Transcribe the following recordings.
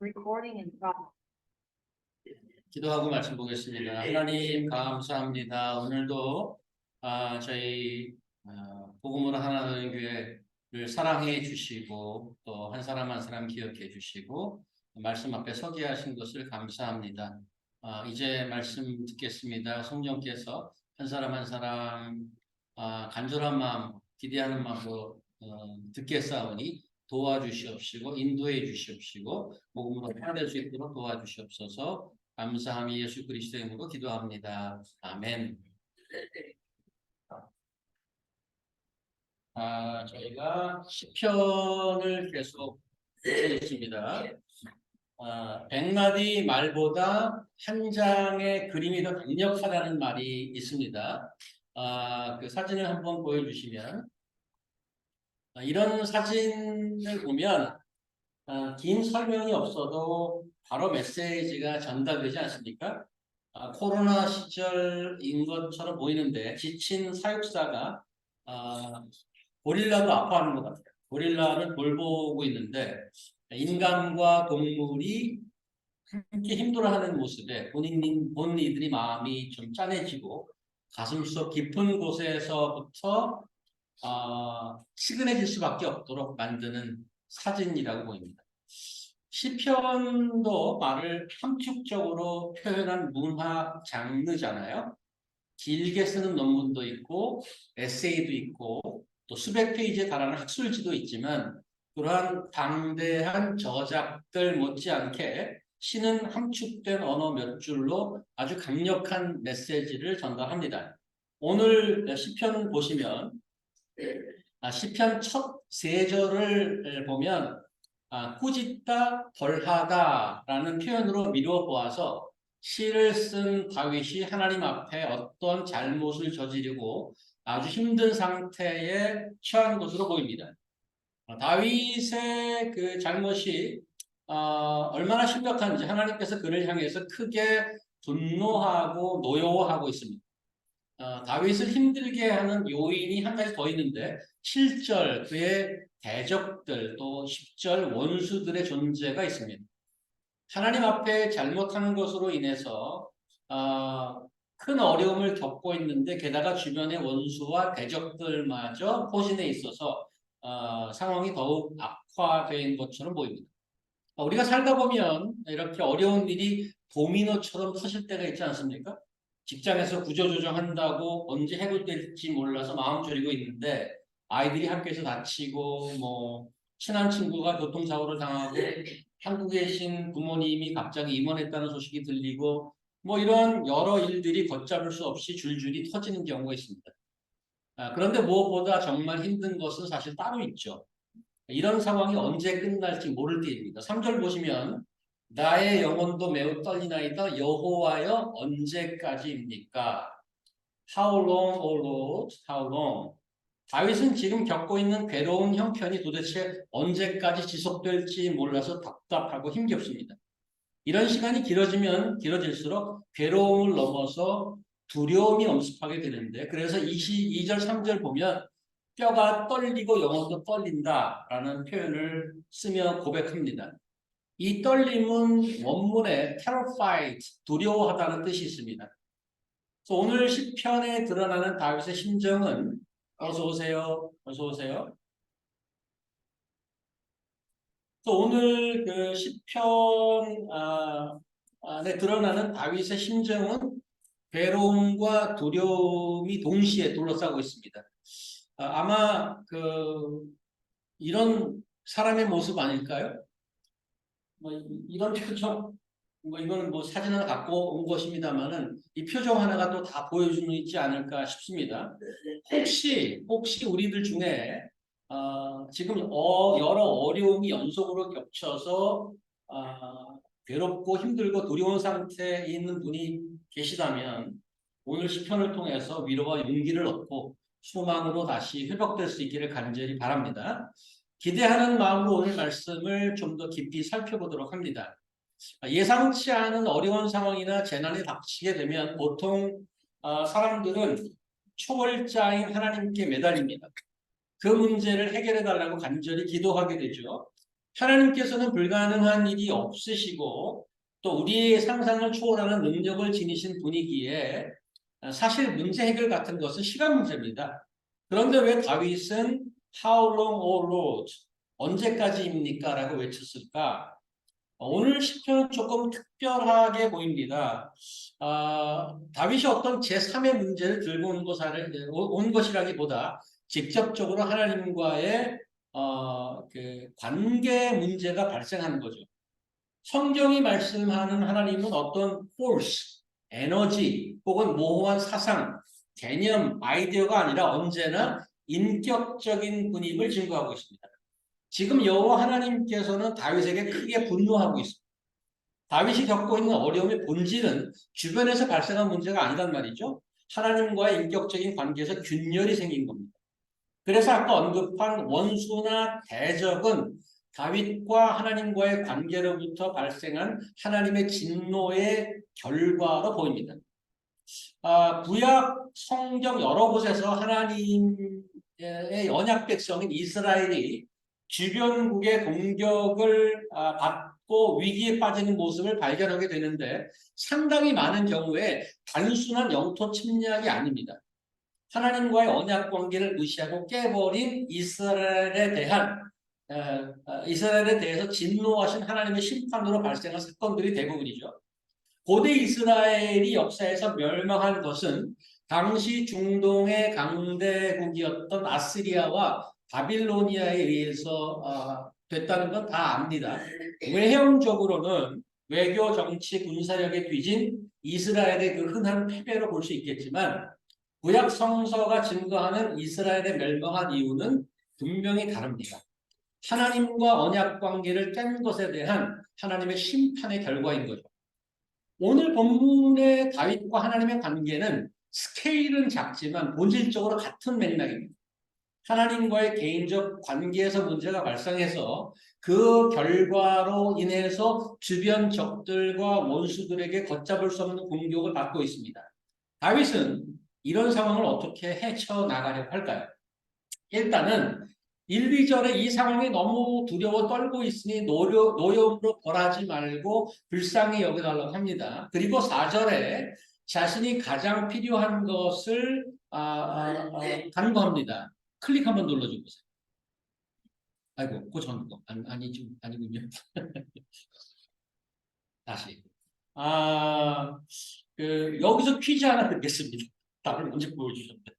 Recording in progress. 기도하고 말씀 보겠습니다. 하나님 감사합니다. 오늘도 아, 저희 아, 복음으로 하나 되는 교회를 사랑해 주시고 또 한 사람 한 사람 기억해 주시고 말씀 앞에 서게 하신 것을 감사합니다. 아, 이제 말씀 듣겠습니다. 성령께서 한 사람 한 사람 아, 간절한 마음, 기대하는 마음으로 어, 듣겠사오니 도와주시옵시고 인도해 주시옵시고 복음으로 하나 될수 있도록 도와주시옵소서. 감사함이 예수 그리스도의 이름으로 기도합니다. 아멘. 아, 저희가 시편을 계속 읽습니다. 아, 백마디 말보다 한 장의 그림이 더 강력하다는 말이 있습니다. 아, 그 사진을 한번 보여주시면 아, 이런 사진을 보면 아, 긴 설명이 없어도 바로 메시지가 전달되지 않습니까? 아, 코로나 시절인 것처럼 보이는데 지친 사육사가 아, 고릴라도 아파하는 것 같아요. 고릴라를 돌보고 있는데 인간과 동물이 함께 힘들어하는 모습에 본인 본 이들이 마음이 좀 짠해지고 가슴속 깊은 곳에서부터 아, 치근해질 수밖에 없도록 만드는 사진이라고 보입니다. 시편도 말을 함축적으로 표현한 문화 장르잖아요. 길게 쓰는 논문도 있고 에세이도 있고 또 수백 페이지에 달하는 학술지도 있지만 그러한 방대한 저작들 못지않게 시는 함축된 언어 몇 줄로 아주 강력한 메시지를 전달합니다. 오늘 시편 보시면 아, 시편 첫 세 절을 보면 아, 꾸짖다 벌하다라는 표현으로 미루어 보아서 시를 쓴 다윗이 하나님 앞에 어떤 잘못을 저지르고 아주 힘든 상태에 처한 것으로 보입니다. 어, 다윗의 그 잘못이 어, 얼마나 심각한지 하나님께서 그를 향해서 크게 분노하고 노여워하고 있습니다. 어, 다윗을 힘들게 하는 요인이 한 가지 더 있는데 7절 그의 대적들 또 10절 원수들의 존재가 있습니다. 하나님 앞에 잘못하는 것으로 인해서 어, 큰 어려움을 겪고 있는데 게다가 주변의 원수와 대적들마저 포진해 있어서 어, 상황이 더욱 악화된 것처럼 보입니다. 어, 우리가 살다 보면 이렇게 어려운 일이 도미노처럼 터질 때가 있지 않습니까? 직장에서 구조조정한다고 언제 해결될지 몰라서 마음 졸이고 있는데 아이들이 학교에서 다치고 뭐 친한 친구가 교통사고를 당하고 한국에 계신 부모님이 갑자기 입원했다는 소식이 들리고 뭐 이런 여러 일들이 걷잡을 수 없이 줄줄이 터지는 경우가 있습니다. 아, 그런데 무엇보다 정말 힘든 것은 사실 따로 있죠. 이런 상황이 언제 끝날지 모를 때입니다. 3절 보시면 나의 영혼도 매우 떨리나이다 여호와여 언제까지입니까? How long, O Lord? How long? 다윗은 지금 겪고 있는 괴로운 형편이 도대체 언제까지 지속될지 몰라서 답답하고 힘겹습니다. 이런 시간이 길어지면 길어질수록 괴로움을 넘어서 두려움이 엄습하게 되는데 그래서 22절 3절 보면 뼈가 떨리고 영혼도 떨린다라는 표현을 쓰며 고백합니다. 이 떨림은 원문에 terrified, 두려워하다는 뜻이 있습니다. 오늘 시편에 드러나는 다윗의 심정은 어서 오세요. 어서 오세요. 또 오늘 그 시편 아, 안에 드러나는 다윗의 심정은 괴로움과 두려움이 동시에 둘러싸고 있습니다. 아, 아마 그 이런 사람의 모습 아닐까요? 뭐 이- 이런 표정, 뭐 이거는 뭐 사진 하나 갖고 온 것입니다만은 이 표정 하나가 또 다 보여주는 있지 않을까 싶습니다. 혹시 혹시 우리들 중에 어, 지금 어, 여러 어려움이 연속으로 겹쳐서 아, 괴롭고 힘들고 두려운 상태에 있는 분이 계시다면 오늘 시편을 통해서 위로와 용기를 얻고 소망으로 다시 회복될 수 있기를 간절히 바랍니다. 기대하는 마음으로 오늘 말씀을 좀 더 깊이 살펴보도록 합니다. 예상치 않은 어려운 상황이나 재난이 닥치게 되면 보통 어, 사람들은 초월자인 하나님께 매달립니다. 그 문제를 해결해 달라고 간절히 기도하게 되죠. 하나님께서는 불가능한 일이 없으시고 또 우리의 상상을 초월하는 능력을 지니신 분이기에 사실 문제 해결 같은 것은 시간 문제입니다. 그런데 왜 다윗은 How long, O Lord? 언제까지입니까? 라고 외쳤을까? 오늘 시편은 조금 특별하게 보입니다. 아, 다윗이 어떤 제3의 문제를 들고 온, 것을, 온 것이라기보다 직접적으로 하나님과의 어, 그 관계 문제가 발생하는 거죠. 성경이 말씀하는 하나님은 어떤 force, 에너지 혹은 모호한 사상, 개념, 아이디어가 아니라 언제나 인격적인 분임을 증거하고 있습니다. 지금 여호와 하나님께서는 다윗에게 크게 분노하고 있습니다. 다윗이 겪고 있는 어려움의 본질은 주변에서 발생한 문제가 아니란 말이죠. 하나님과의 인격적인 관계에서 균열이 생긴 겁니다. 그래서 아까 언급한 원수나 대적은 다윗과 하나님과의 관계로부터 발생한 하나님의 진노의 결과로 보입니다. 아, 구약 성경 여러 곳에서 하나님 의 언약 백성인 이스라엘이 주변국의 공격을 아, 받고 위기에 빠지는 모습을 발견하게 되는데 상당히 많은 경우에 단순한 영토 침략이 아닙니다. 하나님과의 언약 관계를 무시하고 깨버린 이스라엘에 대한 어, 이스라엘에 대해서 진노하신 하나님의 심판으로 발생한 사건들이 대부분이죠. 고대 이스라엘이 역사에서 멸망한 것은 당시 중동의 강대국이었던 아스리아와 바빌로니아에 의해서 어, 됐다는 건 다 압니다. 외형적으로는 외교, 정치, 군사력에 뒤진 이스라엘의 그 흔한 패배로 볼 수 있겠지만 구약 성서가 증거하는 이스라엘의 멸망한 이유는 분명히 다릅니다. 하나님과 언약 관계를 깬 것에 대한 하나님의 심판의 결과인 거죠. 오늘 본문의 다윗과 하나님의 관계는 스케일은 작지만 본질적으로 같은 맥락입니다. 하나님과의 개인적 관계에서 문제가 발생해서 그 결과로 인해서 주변 적들과 원수들에게 걷잡을 수 없는 공격을 받고 있습니다. 다윗은 이런 상황을 어떻게 헤쳐나가려고 할까요? 일단은 1, 2절에 이 상황이 너무 두려워 떨고 있으니 노려, 노여움으로 벌하지 말고 불쌍히 여겨달라고 합니다. 그리고 4절에 자신이 가장 필요한 것을 아, 아, 아, 간구합니다. 클릭 한번 눌러주세요. 아이고, 그거 전 거. 아니, 아니, 아니군요. 다시. 아, 그, 여기서 퀴즈 하나 드리겠습니다. 답을 먼저 보여주셨는데.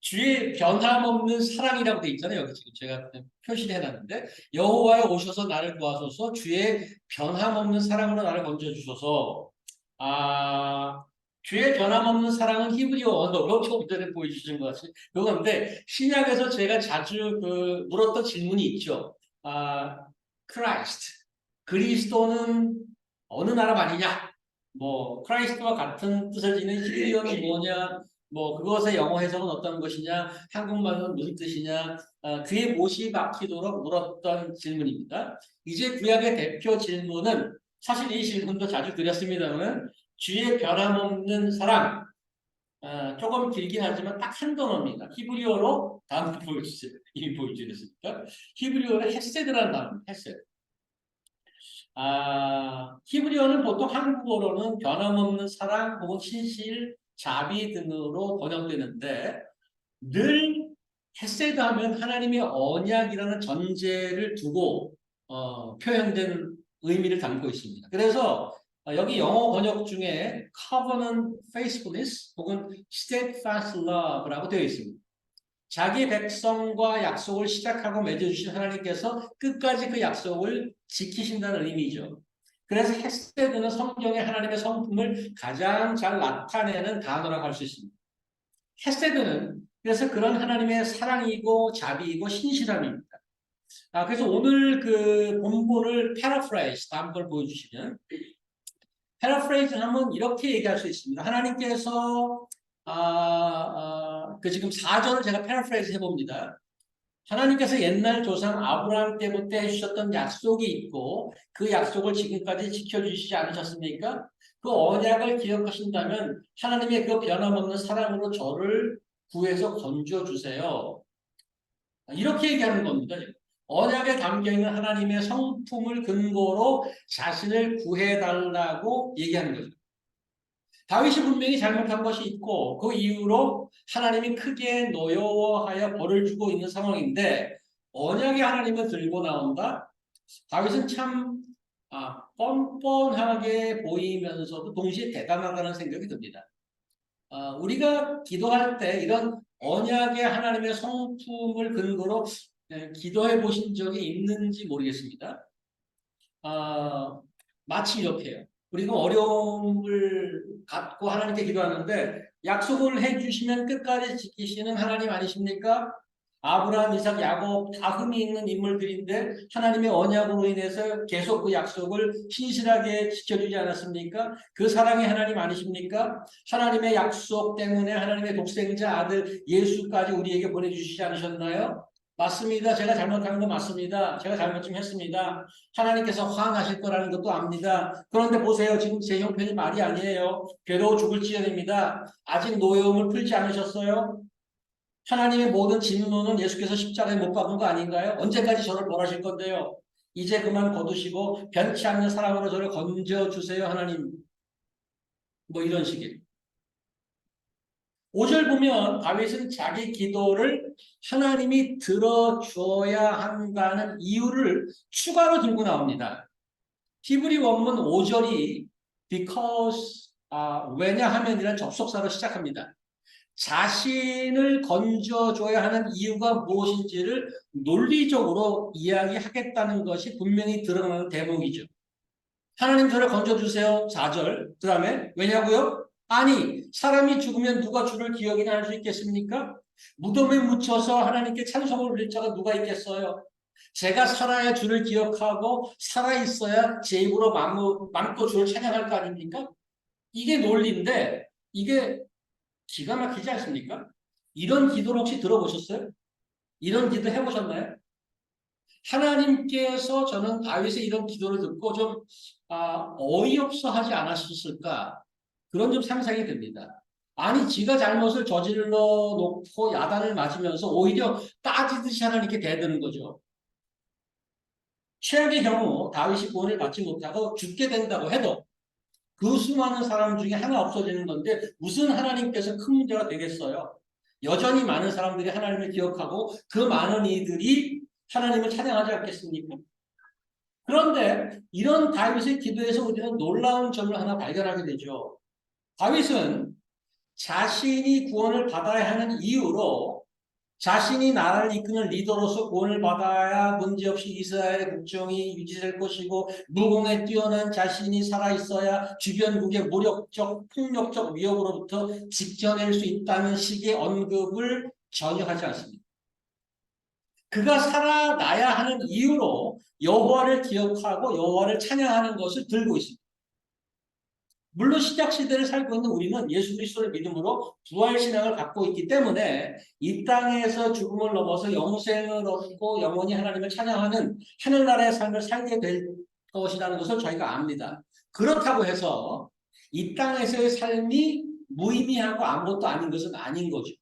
주의 변함없는 사랑이라고 돼 있잖아요. 여기 지금 제가 표시를 해놨는데 여호와에 오셔서 나를 도와소서 주의 변함없는 사랑으로 나를 건져주셔서 아 주의 변함없는 사랑은 히브리어 언어로 조금 전에 보여주신 것 같이 그건데 신약에서 제가 자주 그 물었던 질문이 있죠. 아 크라이스트 그리스도는 어느 나라 말이냐? 뭐 크라이스트와 같은 뜻을 지닌 히브리어는 뭐냐? 뭐 그것의 영어 해석은 어떤 것이냐, 한국말은 무슨 뜻이냐, 어, 그에 못이 박히도록 물었던 질문입니다. 이제 구약의 대표 질문은 사실 이 질문도 자주 드렸습니다만 주의 변함없는 사랑 어, 조금 길긴 하지만 딱 한 단어입니다. 히브리어로 다음 보여주세요. 이미 보여주셨으니까 히브리어로 헤세드라는 단어 헤세드. 아, 히브리어는 보통 한국어로는 변함없는 사랑 혹은 신실 자비 등으로 번역되는데 늘 헤세드 하면 하나님의 언약이라는 전제를 두고 어, 표현된 의미를 담고 있습니다. 그래서 어, 여기 영어 번역 중에 covenant faithfulness 혹은 steadfast love라고 되어 있습니다. 자기 백성과 약속을 시작하고 맺어주신 하나님께서 끝까지 그 약속을 지키신다는 의미죠. 그래서 헤세드는 성경의 하나님의 성품을 가장 잘 나타내는 단어라고 할 수 있습니다. 헤세드는 그래서 그런 하나님의 사랑이고 자비이고 신실함입니다. 아, 그래서 오늘 그 본문을 패러프레이즈 다음 걸 보여주시면 패러프레이즈 하면 이렇게 얘기할 수 있습니다. 하나님께서 아, 아, 그 지금 4절을 제가 패러프레이즈 해봅니다. 하나님께서 옛날 조상 아브라함 때부터 해주셨던 약속이 있고 그 약속을 지금까지 지켜주시지 않으셨습니까? 그 언약을 기억하신다면 하나님의 그 변함없는 사랑으로 저를 구해서 건져주세요. 이렇게 얘기하는 겁니다. 언약에 담겨 있는 하나님의 성품을 근거로 자신을 구해달라고 얘기하는 거죠. 다윗이 분명히 잘못한 것이 있고 그 이후로 하나님이 크게 노여워하여 벌을 주고 있는 상황인데 언약의 하나님을 들고 나온다. 다윗은 참 아, 뻔뻔하게 보이면서도 동시에 대단하다는 생각이 듭니다. 아, 우리가 기도할 때 이런 언약의 하나님의 성품을 근거로 네, 기도해 보신 적이 있는지 모르겠습니다. 아, 마치 이렇게요. 우리가 어려움을 갖고 하나님께 기도하는데 약속을 해주시면 끝까지 지키시는 하나님 아니십니까? 아브라함, 이삭, 야곱 다 흠이 있는 인물들인데 하나님의 언약으로 인해서 계속 그 약속을 신실하게 지켜주지 않았습니까? 그 사랑의 하나님 아니십니까? 하나님의 약속 때문에 하나님의 독생자 아들 예수까지 우리에게 보내주시지 않으셨나요? 맞습니다. 제가 잘못한 거 맞습니다. 제가 잘못 좀 했습니다. 하나님께서 화나실 거라는 것도 압니다. 그런데 보세요. 지금 제 형편이 말이 아니에요. 괴로워 죽을 지연입니다. 아직 노여움을 풀지 않으셨어요? 하나님의 모든 진노는 예수께서 십자가에 못 박은 거 아닌가요? 언제까지 저를 벌하실 건데요? 이제 그만 거두시고 변치 않는 사랑으로 저를 건져주세요 하나님. 뭐 이런 식의. 5절 보면 다윗은 자기 기도를 하나님이 들어줘야 한다는 이유를 추가로 들고 나옵니다. 히브리 원문 5절이 because 아, 왜냐하면이란 접속사로 시작합니다. 자신을 건져줘야 하는 이유가 무엇인지를 논리적으로 이야기하겠다는 것이 분명히 드러나는 대목이죠. 하나님 저를 건져주세요. 4절. 그 다음에 왜냐고요? 아니 사람이 죽으면 누가 주를 기억이나 할 수 있겠습니까? 무덤에 묻혀서 하나님께 찬송을 올릴 자가 누가 있겠어요? 제가 살아야 주를 기억하고 살아있어야 제 입으로 마음껏 주를 찬양할 거 아닙니까? 이게 논리인데 이게 기가 막히지 않습니까? 이런 기도를 혹시 들어보셨어요? 이런 기도 해보셨나요? 하나님께서 저는 다윗의 이런 기도를 듣고 좀 아, 어이없어 하지 않았을까 그런 좀 상상이 됩니다. 아니 지가 잘못을 저질러 놓고 야단을 맞으면서 오히려 따지듯이 하나님께 대드는 거죠. 최악의 경우 다윗이 구원을 받지 못하고 죽게 된다고 해도 그 수많은 사람 중에 하나 없어지는 건데 무슨 하나님께서 큰 문제가 되겠어요? 여전히 많은 사람들이 하나님을 기억하고 그 많은 이들이 하나님을 찬양하지 않겠습니까? 그런데 이런 다윗의 기도에서 우리는 놀라운 점을 하나 발견하게 되죠. 다윗은 자신이 구원을 받아야 하는 이유로 자신이 나라를 이끄는 리더로서 구원을 받아야 문제없이 이스라엘의 국정이 유지될 것이고 무공에 뛰어난 자신이 살아있어야 주변국의 무력적 폭력적 위협으로부터 지켜낼 수 있다는 식의 언급을 전혀 하지 않습니다. 그가 살아나야 하는 이유로 여호와를 기억하고 여호와를 찬양하는 것을 들고 있습니다. 물론 시작 시대를 살고 있는 우리는 예수 그리스도를 믿음으로 부활 신앙을 갖고 있기 때문에 이 땅에서 죽음을 넘어서 영생을 얻고 영원히 하나님을 찬양하는 하늘나라의 삶을 살게 될 것이라는 것을 저희가 압니다. 그렇다고 해서 이 땅에서의 삶이 무의미하고 아무것도 아닌 것은 아닌 거죠.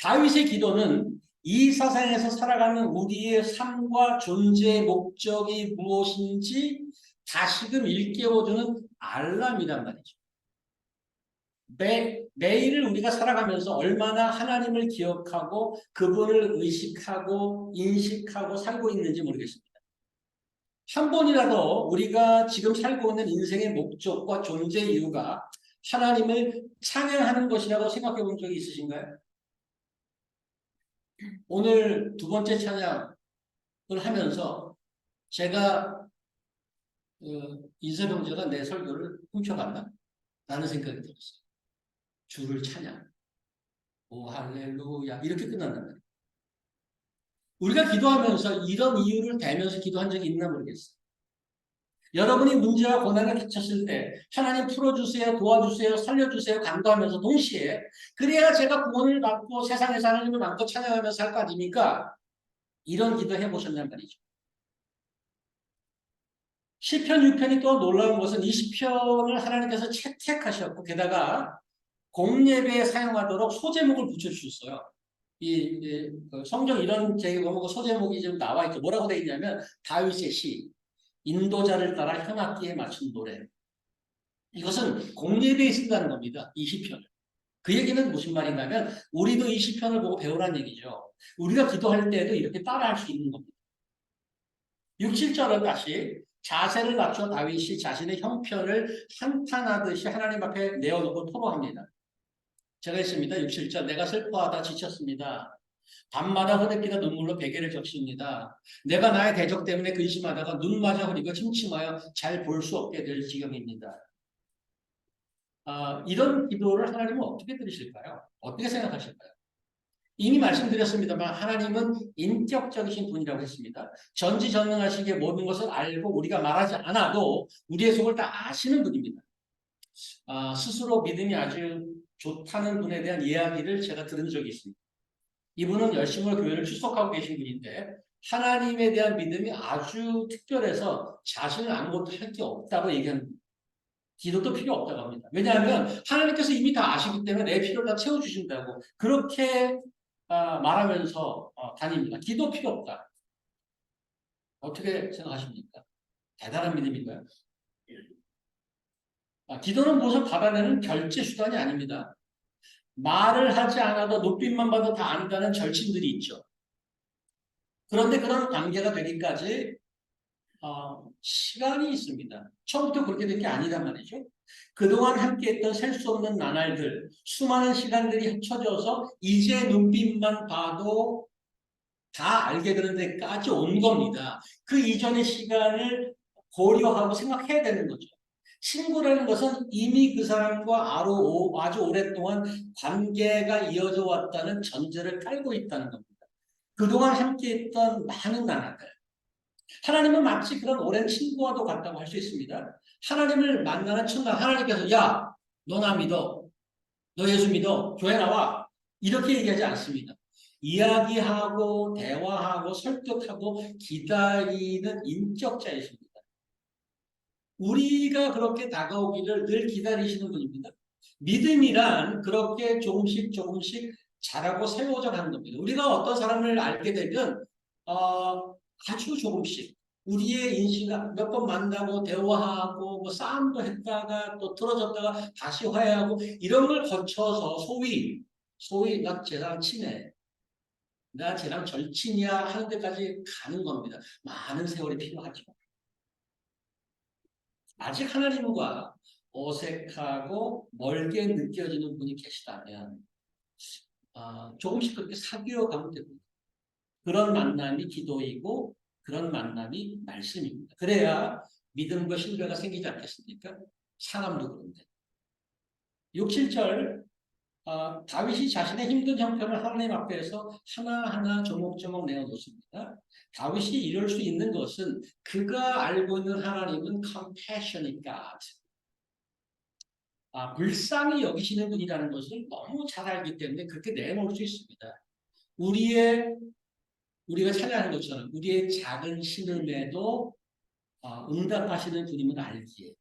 다윗의 기도는 이 사상에서 살아가는 우리의 삶과 존재의 목적이 무엇인지 다시금 일깨워주는 알람이란 말이죠. 매, 매일을 우리가 살아가면서 얼마나 하나님을 기억하고 그분을 의식하고 인식하고 살고 있는지 모르겠습니다. 한 번이라도 우리가 지금 살고 있는 인생의 목적과 존재 이유가 하나님을 찬양하는 것이라고 생각해 본 적이 있으신가요? 오늘 두 번째 찬양을 하면서 제가 그 이세병제가 내 설교를 훔쳐갔나? 라는 생각이 들었어요. 주를 찬양. 오 할렐루야 이렇게 끝난단 말이에요. 우리가 기도하면서 이런 이유를 대면서 기도한 적이 있나 모르겠어요. 여러분이 문제와 고난에 닥쳤을 때 하나님 풀어주세요, 도와주세요, 살려주세요, 간도하면서 동시에 그래야 제가 구원을 받고 세상에서 하나님을 마음껏 찬양하면서 살 거 아닙니까? 이런 기도 해보셨냔 말이죠. 시편 6편이 또 놀라운 것은 이 시편을 하나님께서 채택하셨고 게다가 공예배에 사용하도록 소제목을 붙여주셨어요. 이, 이, 그 성경 이런 제기 보면 그 소제목이 좀 나와 있죠. 뭐라고 돼 있냐면 다윗의 시 인도자를 따라 현악기에 맞춘 노래. 이것은 공예배에 쓴다는 겁니다. 이 시편을. 그 얘기는 무슨 말이냐면 우리도 이 시편을 보고 배우라는 얘기죠. 우리가 기도할 때도 이렇게 따라할 수 있는 겁니다. 6, 7절은 다시 자세를 낮춰 다윗이 자신의 형편을 한탄하듯이 하나님 앞에 내어놓고 토로합니다. 제가 했습니다. 6, 7절 내가 슬퍼하다 지쳤습니다. 밤마다 흐느끼다 눈물로 베개를 적십니다. 내가 나의 대적 때문에 근심하다가 눈마저 흐리고 침침하여 잘 볼 수 없게 될 지경입니다. 아, 이런 기도를 하나님은 어떻게 들으실까요? 어떻게 생각하실까요? 이미 말씀드렸습니다만 하나님은 인격적이신 분이라고 했습니다. 전지전능하시기에 모든 것을 알고 우리가 말하지 않아도 우리의 속을 다 아시는 분입니다. 아, 스스로 믿음이 아주 좋다는 분에 대한 이야기를 제가 들은 적이 있습니다. 이분은 열심히 교회를 출석하고 계신 분인데 하나님에 대한 믿음이 아주 특별해서 자신은 아무것도 할 게 없다고 얘기하는 거예요. 기도도 필요 없다고 합니다. 왜냐하면 하나님께서 이미 다 아시기 때문에 내 필요를 다 채워주신다고 그렇게 아, 말하면서 어, 다닙니다. 기도 필요 없다. 어떻게 생각하십니까? 대단한 믿음인가요? 아, 기도는 무엇을 받아내는 결제 수단이 아닙니다. 말을 하지 않아도 높임만 봐도 다 안다는 절친들이 있죠. 그런데 그런 관계가 되기까지 어, 시간이 있습니다. 처음부터 그렇게 된 게 아니란 말이죠. 그동안 함께했던 셀 수 없는 나날들, 수많은 시간들이 합쳐져서 이제 눈빛만 봐도 다 알게 되는 데까지 온 겁니다. 그 이전의 시간을 고려하고 생각해야 되는 거죠. 친구라는 것은 이미 그 사람과 아주, 오랫동안 관계가 이어져 왔다는 전제를 깔고 있다는 겁니다. 그동안 함께했던 많은 나날들. 하나님은 마치 그런 오랜 친구와도 같다고 할 수 있습니다. 하나님을 만나는 순간 하나님께서 야, 너 나 믿어. 너 예수 믿어. 교회 나와. 이렇게 얘기하지 않습니다. 이야기하고 대화하고 설득하고 기다리는 인격자이십니다. 우리가 그렇게 다가오기를 늘 기다리시는 분입니다. 믿음이란 그렇게 조금씩 조금씩 자라고 세워져 가는 겁니다. 우리가 어떤 사람을 알게 되면 어, 아주 조금씩 우리의 인식을 몇번 만나고 대화하고 뭐 싸움도 했다가 또 틀어졌다가 다시 화해하고 이런 걸 거쳐서 소위 소위 나 쟤랑 친해 나 쟤랑 절친이야 하는 데까지 가는 겁니다. 많은 세월이 필요하죠. 아직 하나님과 어색하고 멀게 느껴지는 분이 계시다면 아, 조금씩 그렇게 사귀어 가면 됩니다. 그런 만남이 기도이고 그런 만남이 말씀입니다. 그래야 믿음과 신뢰가 생기지 않겠습니까? 사람도 그런데. 6, 7절 어, 다윗이 자신의 힘든 형편을 하나님 앞에서 하나하나 조목조목 내어놓습니다. 다윗이 이럴 수 있는 것은 그가 알고 있는 하나님은 compassionate God. 아, 불쌍히 여기시는 분이라는 것을 너무 잘 알기 때문에 그렇게 내놓을 수 있습니다. 우리의 우리가 찬양하는 것처럼 우리의 작은 신음에도 어, 응답하시는 분임을 알기에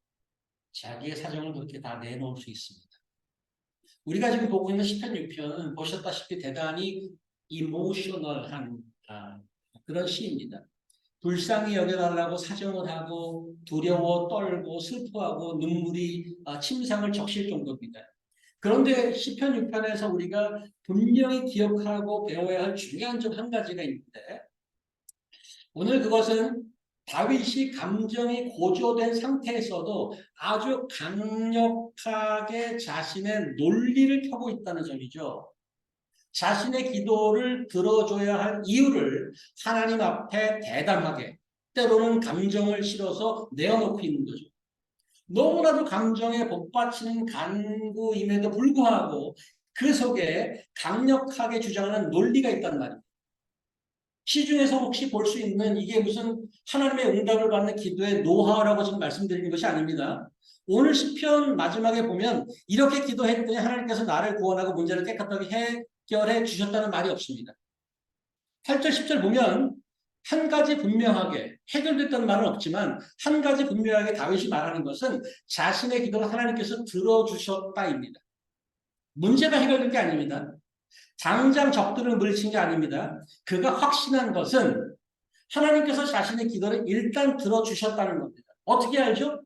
자기의 사정을 그렇게 다 내놓을 수 있습니다. 우리가 지금 보고 있는 10편 6편은 보셨다시피 대단히 이모셔널한 아, 그런 시입니다. 불쌍히 여겨달라고 사정을 하고 두려워 떨고 슬퍼하고 눈물이 아, 침상을 적실 정도입니다. 그런데 시편 6편에서 우리가 분명히 기억하고 배워야 할 중요한 점 한 가지가 있는데 오늘 그것은 다윗이 감정이 고조된 상태에서도 아주 강력하게 자신의 논리를 펴고 있다는 점이죠. 자신의 기도를 들어줘야 할 이유를 하나님 앞에 대담하게 때로는 감정을 실어서 내어놓고 있는 거죠. 너무나도 감정에 복받치는 간구임에도 불구하고 그 속에 강력하게 주장하는 논리가 있단 말입니다. 시중에서 혹시 볼 수 있는 이게 무슨 하나님의 응답을 받는 기도의 노하우라고 지금 말씀드리는 것이 아닙니다. 오늘 시편 마지막에 보면 이렇게 기도했더니 하나님께서 나를 구원하고 문제를 깨끗하게 해결해 주셨다는 말이 없습니다. 8절 10절 보면 한 가지 분명하게 해결됐다는 말은 없지만 한 가지 분명하게 다윗이 말하는 것은 자신의 기도를 하나님께서 들어주셨다입니다. 문제가 해결된 게 아닙니다. 당장 적들을 물리친 게 아닙니다. 그가 확신한 것은 하나님께서 자신의 기도를 일단 들어주셨다는 겁니다. 어떻게 알죠?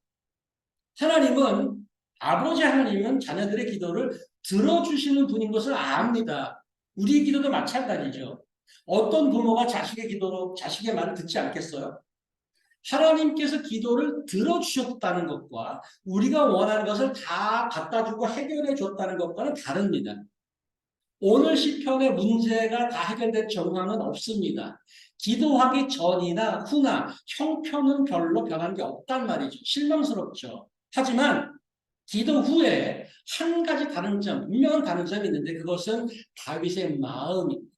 하나님은 아버지 하나님은 자녀들의 기도를 들어주시는 분인 것을 압니다. 우리 기도도 마찬가지죠. 어떤 부모가 자식의 기도로 자식의 말을 듣지 않겠어요? 하나님께서 기도를 들어주셨다는 것과 우리가 원하는 것을 다 갖다 주고 해결해 줬다는 것과는 다릅니다. 오늘 시편의 문제가 다 해결된 정황은 없습니다. 기도하기 전이나 후나 형편은 별로 변한 게 없단 말이죠. 실망스럽죠. 하지만 기도 후에 한 가지 다른 점, 분명한 다른 점이 있는데 그것은 다윗의 마음입니다.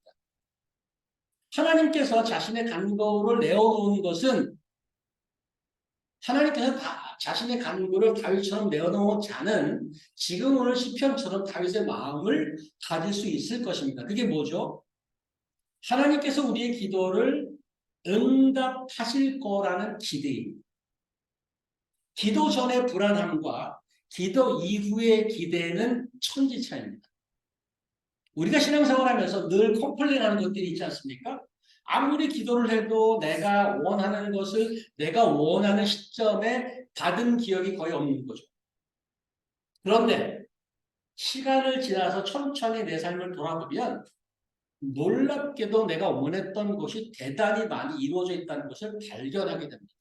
하나님께서 자신의 간구를 내어놓은 것은 하나님께서 다 자신의 간구를 다윗처럼 내어놓은 자는 지금 오늘 시편처럼 다윗의 마음을 가질 수 있을 것입니다. 그게 뭐죠? 하나님께서 우리의 기도를 응답하실 거라는 기대입니다. 기도 전의 불안함과 기도 이후의 기대는 천지 차입니다. 우리가 신앙생활 하면서 늘 컴플레인하는 것들이 있지 않습니까? 아무리 기도를 해도 내가 원하는 것을 내가 원하는 시점에 받은 기억이 거의 없는 거죠. 그런데 시간을 지나서 천천히 내 삶을 돌아보면 놀랍게도 내가 원했던 것이 대단히 많이 이루어져 있다는 것을 발견하게 됩니다.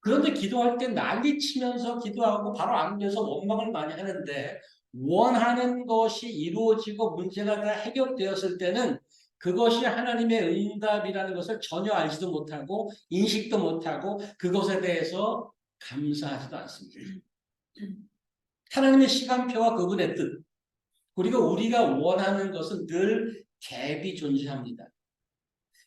그런데 기도할 때 난리치면서 기도하고 바로 안 돼서 원망을 많이 하는데 원하는 것이 이루어지고 문제가 다 해결되었을 때는 그것이 하나님의 응답이라는 것을 전혀 알지도 못하고 인식도 못하고 그것에 대해서 감사하지도 않습니다. 하나님의 시간표와 그분의 뜻 그리고 우리가 원하는 것은 늘 갭이 존재합니다.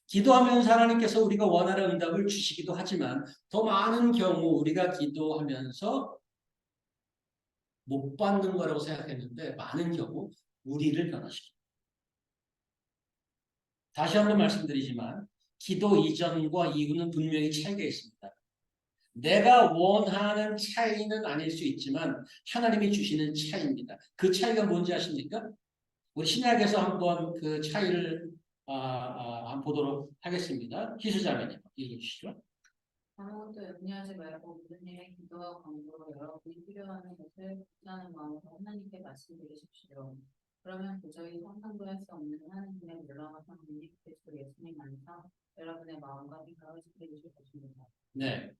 기도하면서 하나님께서 우리가 원하는 응답을 주시기도 하지만 더 많은 경우 우리가 기도하면서 못 받는 거라고 생각했는데 많은 경우 우리를 변화시킵니다. 다시 한번 말씀드리지만 기도 이전과 이후는 분명히 차이가 있습니다. 내가 원하는 차이는 아닐 수 있지만 하나님이 주시는 차이입니다. 그 차이가 뭔지 아십니까? 우리 신약에서 한번 그 차이를 아, 아, 보도록 하겠습니다. 희수자매님 읽어 주시죠. 아무것도 염려하지 말고 모든 일에 기도와 간구로 여러분이 필요하는 것을 구하는 마음으로 하나님께 말씀드리십시오. 그러면 도저히 상상도 할 수 없는 하나님의 놀라운 성품이 그리스도 예수님 안에서 여러분의 마음과 생각을 지켜주실 것입니다. 네.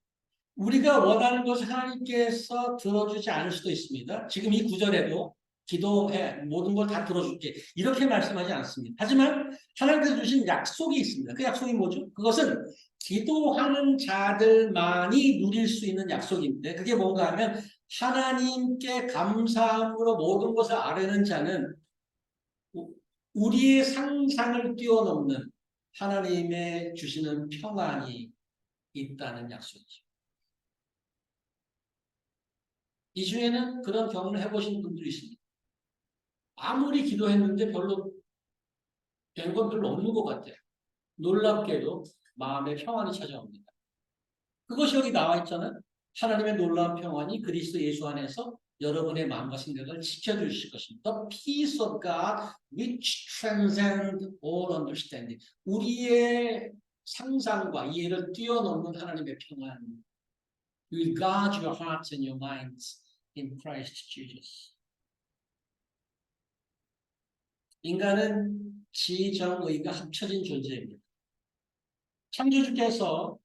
우리가 원하는 것을 하나님께서 들어주지 않을 수도 있습니다. 지금 이 구절에도 기도해 모든 걸 다 들어줄게 이렇게 말씀하지 않습니다. 하지만 하나님께서 주신 약속이 있습니다. 그 약속이 뭐죠? 그것은 기도하는 자들만이 누릴 수 있는 약속인데 그게 뭔가 하면 하나님께 감사함으로 모든 것을 아뢰는 자는 우리의 상상을 뛰어넘는 하나님의 주시는 평안이 있다는 약속이죠. 이 중에는 그런 경험을 해보신 분들이 있습니다. 아무리 기도했는데 별로 된 건 별로 없는 것 같아요. 놀랍게도 마음의 평안이 찾아옵니다. 그것이 여기 나와 있잖아요. 하나님의 놀라운 평안이 그리스도 예수 안에서 여러분의 마음과 생각을 지켜주실 것입니다. The peace of God which transcends all understanding. 우리의 상상과 이해를 뛰어넘는 하나님의 평안. will guard your hearts and your minds in Christ Jesus. 인간은 지정의가 합쳐진 존재입니다. 창조주께서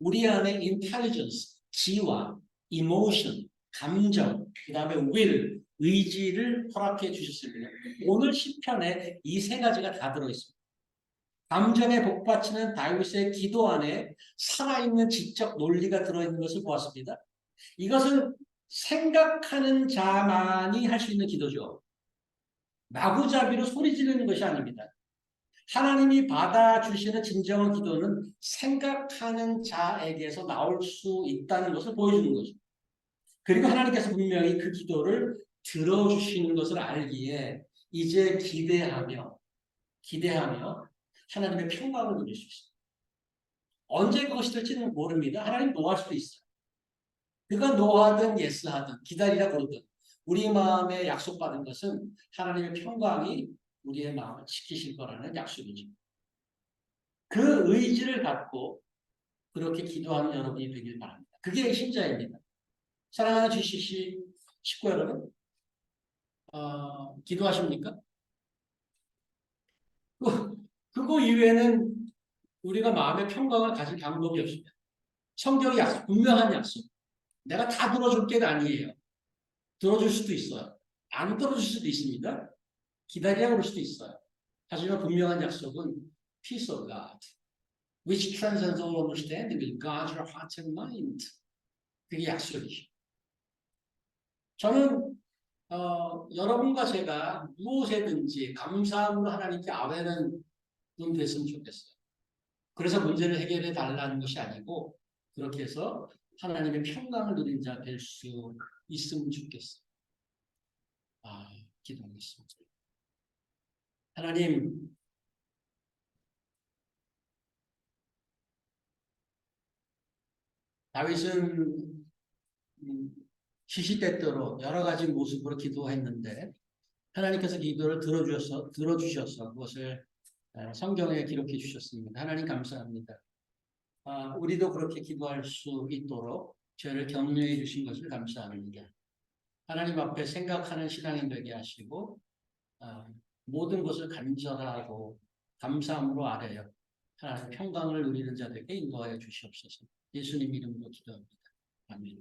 우리 안에 intelligence, 지와 emotion, 감정, 그 다음에 will, 의지를 허락해 주셨습니다. 오늘 시편에 이 세 가지가 다 들어있습니다. 감정에 복받치는 다윗의 기도 안에 살아있는 지적 논리가 들어있는 것을 보았습니다. 이것은 생각하는 자만이 할 수 있는 기도죠. 마구잡이로 소리 지르는 것이 아닙니다. 하나님이 받아주시는 진정한 기도는 생각하는 자에게서 나올 수 있다는 것을 보여주는 거죠. 그리고 하나님께서 분명히 그 기도를 들어주시는 것을 알기에 이제 기대하며 기대하며 하나님의 평강을 누릴 수 있습니다. 언제 그것이 될지는 모릅니다. 하나님 노할 수도 있어요. 그가 노하든 예스하든 기다리라 그러든 우리 마음에 약속받은 것은 하나님의 평강이 우리의 마음을 지키실 거라는 약속이죠. 그 의지를 갖고 그렇게 기도하는 여러분이 되길 바랍니다. 그게 신자입니다. 사랑하는 GCC 식구 여러분, 어, 기도하십니까? 그, 그거 이외에는 우리가 마음의 평강을 가질 방법이 없습니다. 성경의 약속, 분명한 약속. 내가 다 들어줄 게가 아니에요. 들어줄 수도 있어요. 안 들어줄 수도 있습니다. 기다리라 그럴 수도 있어요. 하지만 분명한 약속은 peace of God, which transcends all understanding, will guard your heart and mind. 그게 약속이죠. 저는 어, 여러분과 제가 무엇에든지 감사함으로 하나님께 아뢰는 분 됐으면 좋겠어요. 그래서 문제를 해결해 달라는 것이 아니고 그렇게 해서 하나님의 평강을 누린 자 될 수 있으면 좋겠어요. 아, 기도하겠습니다. 하나님, 다윗은 음, 시시때때로 여러 가지 모습으로 기도했는데 하나님께서 기도를 들어주셔서 들어주셔서 그것을 어, 성경에 기록해 주셨습니다. 하나님 감사합니다. 아, 우리도 그렇게 기도할 수 있도록 저를 격려해 주신 것을 감사합니다. 하나님 앞에 생각하는 신앙이 되게 하시고 아, 모든 것을 간절하고 감사함으로 아뢰요. 하나님 평강을 누리는 자들에게 인도하여 주시옵소서. 예수님 이름으로 기도합니다. 아멘.